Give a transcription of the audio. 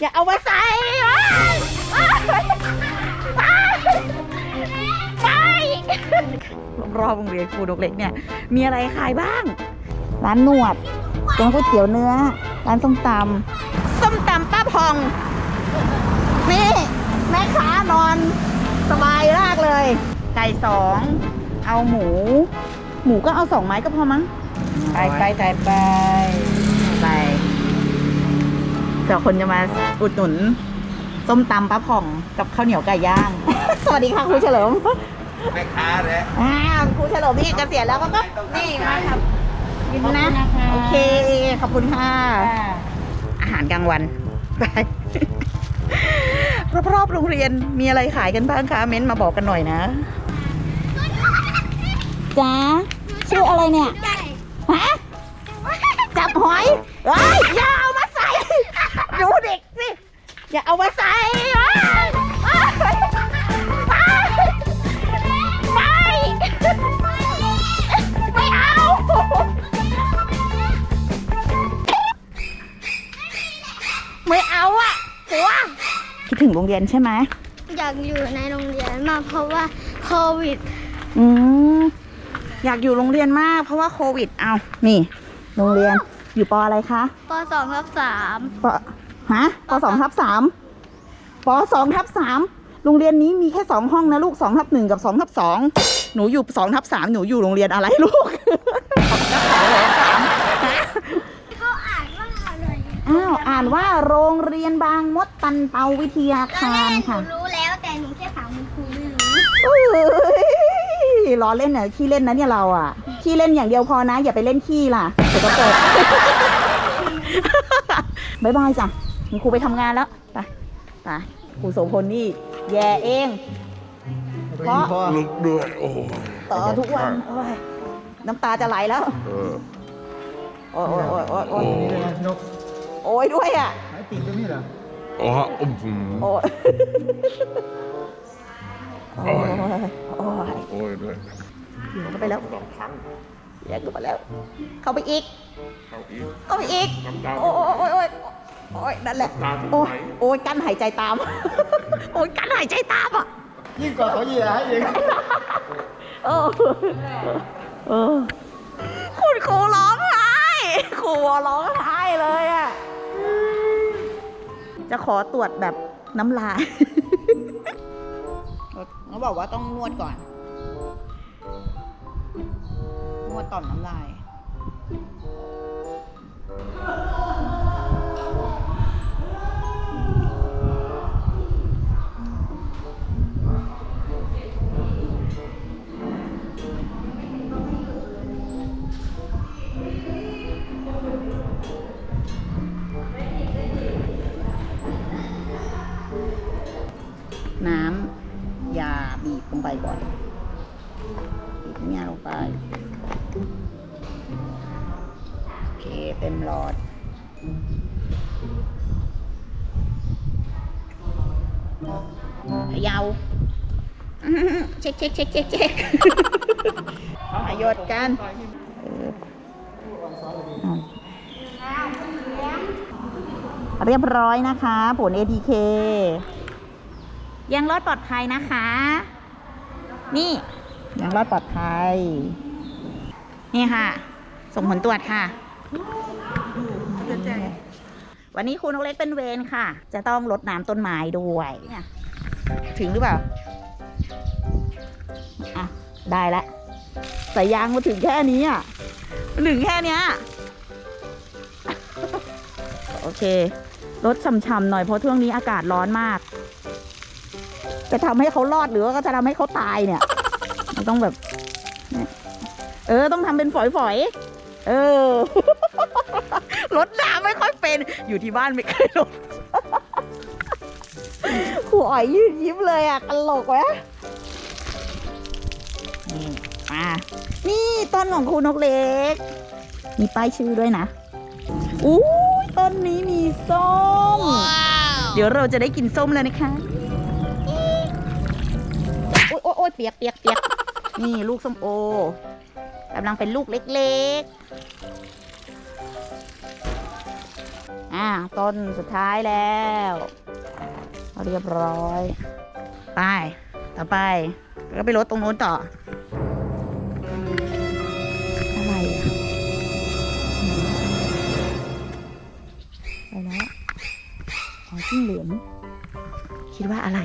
อย่าเอามาใส่ไปไปไปรอบๆโรงเรียนครูนกเล็กเนี่ย มีอะไรขายบ้าง ร้านนวดร้านก๋วยเตี๋ยวเนื้อ ร้านส้มตำส้มตำป้าพอง นี่ แม่ค้านอนสบายมากเลย ไก่สอง เอาหมู หมูก็เอาสองไม้ก็พอมั้งไปไปไปไปไป เดี๋ยวคนจะมาอุดหนุนส้มตำป้าผ่องกับข้าวเหนียวไก่ย่าง สวัสดีค่ะครูเฉลิมแม่ค้าเลยอ่าครูเฉลิมนี่เกษียณแล้วก็ก็นี่มาครับกินนะ โอเค ขอบคุณค่ะ อาหารกลางวันไปรอบๆโรงเรียนมีอะไรขายกันบ้างคะ เม้นต์มาบอกกันหน่อยนะจ้าชื่ออะไรเนี่ย ฮะ จับหอยเอ้ยอย่าเอามาใส่ ดูเด็กสิ อย่าเอามาใส่เอ้ยไปไปไม่เอาไม่เอาอะกลัวคิดถึงโรงเรียนใช่ไหมอยากอยู่ในโรงเรียนมากเพราะว่าโควิด อืมอยากอยู่โรงเรียนมาก เพราะว่าโควิด เอานี่ โรงเรียนอยู่ปออะไรคะป .2 ทับปอ ฮะปสองทับสามปสองทับสามโรงเรียนนี้มีแค่สองห้องนะลูกสองทับหนึ่งกับสองทับสองหนูอยู่สองทับสามหนูอยู่โรงเรียนอะไรลูก3เขาอ่านว่าอะไรอ้าวอ่านว่าโรงเรียนบางมดตันเปาวิทยาตอนคาแรรกหนูค่ะรู้แล้วแต่หนูแค่ถามคุณครูไม่รู้อุ้ยล้อเล่นเนี่ยขี้เล่นนะเนี่ยเราอะขี้เล่นอย่างเดียวพอนะ อย่าไปเล่นขี้ล่ะเดี๋ยวก็เปิดบายบายจ้ะ คุณครูไปทำงานแล้วไปไปครูโสพลนี่แย่เอง เพราะ ลุกด้วยโอ้โหต่อทุกวันโอ้ยน้ำตาจะไหลแล้ว เออโอ้ยโอ้ยโอ้ยโอ้ยโอ้ยนี่เลยนะนกโอ้ยด้วยอะหายปีกตรงนี้เหรออ๋ออุ้มอืมโอ้ยโอ้ยโอ้ยโอ้ยด้วยอยู่เข้าไปแล้วสองครั้งแยกเข้าไปแล้ว เข้าไปอีก เข้าอีกเข้าไปอีก น้ำตาโอ้ยโอ้ยโอ้ย โอ้ยนั่นแหละน้ำตาจะโอ้ยไหลโอ้ยกั้นหายใจตาม โอ้ยกั้นหายใจตามอะ ยิ่งกว่าเขาเหยียให้เองเออเออคุณครูร้องไห้ครูร้องไห้เลยอะ จะขอตรวจแบบน้ำลาย เขาบอกว่าต้องนวดก่อน นวดต่อมน้ำลายน้ บีบลงไปก่อนบีบน้ำยาลงไป โอเคเต็มหลอดเขยาวเช็คเช็คเช็คเช็คเช็คมาหยดกันเออเอาเรียบร้อยนะคะ ผล ATK ยังรอดปลอดภัยนะคะ นี่ยังรอดปลอดภัย นี่ค่ะ ส่งผลตรวจค่ะ วันนี้ครูนกเล็กเป็นเวรค่ะ จะต้องรดน้ำต้นไม้ด้วยเนี่ยถึงหรือเปล่า อะ ได้ละสายยางมาถึงแค่นี้อะมันถึงแค่เนี้ยโอเค รถช่ำๆหน่อยเพราะช่วงนี้อากาศร้อนมาก จะทำให้เขารอดหรือว่าก็จะทำให้เขาตายเนี่ยมันต้องแบบเนี่ยเออ ต้องทำเป็นฝอยๆเออรถน้ำไม่ค่อยเป็น อยู่ที่บ้านไม่เคยรถครูอ๋อยยืดยิ้มเลยอะตลกวะนี่มานี่ต้นของครูนกเล็ก มีป้ายชื่อด้วยนะอู้ยต้นนี้มีส้ม เดี๋ยวเราจะได้กินส้มแล้วนะคะ เปียกเปียกเปียกนี่ลูกส้มโอกำลังเป็นลูกเล็กๆ อ่าต้นสุดท้ายแล้วเรียบร้อย ไป ต่อไป ก็ไปรถตรงโน้นต่อ อะไรอะไปแล้วอ๋อจิ้งเหลนคิดว่าอะไร